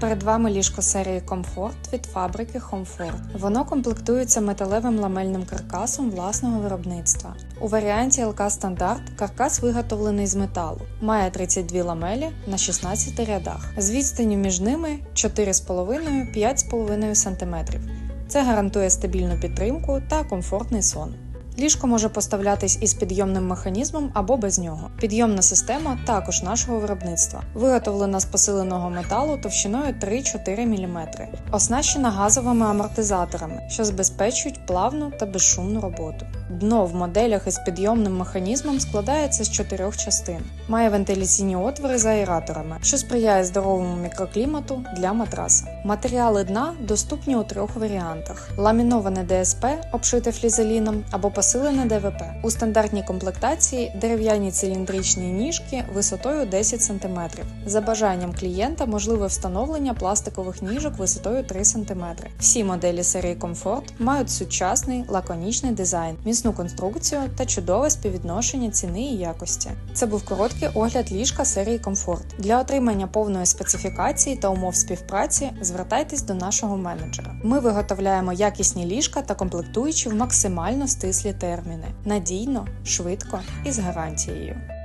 Перед вами ліжко серії Комфорт від фабрики Homefort. Воно комплектується металевим ламельним каркасом власного виробництва. У варіанті ЛК Стандарт каркас виготовлений з металу, має 32 ламелі на 16 рядах. З відстані між ними 4,5-5,5 см. Це гарантує стабільну підтримку та комфортний сон. Ліжко може поставлятись із підйомним механізмом або без нього. Підйомна система також нашого виробництва, виготовлена з посиленого металу товщиною 3-4 мм, оснащена газовими амортизаторами, що забезпечують плавну та безшумну роботу. Дно в моделях із підйомним механізмом складається з чотирьох частин, має вентиляційні отвори з аераторами, що сприяє здоровому мікроклімату для матраса. Матеріали дна доступні у трьох варіантах: ламіноване ДСП, обшите флізеліном або посилене ДВП. У стандартній комплектації дерев'яні циліндричні ніжки висотою 10 см. За бажанням клієнта можливе встановлення пластикових ніжок висотою 3 см. Всі моделі серії Comfort мають сучасний лаконічний дизайн, міцну конструкцію та чудове співвідношення ціни і якості. Це був короткий огляд ліжка серії Comfort. Для отримання повної специфікації та умов співпраці звертайтесь до нашого менеджера. Ми виготовляємо якісні ліжка та комплектуючі в максимально стислі терміни, надійно, швидко і з гарантією.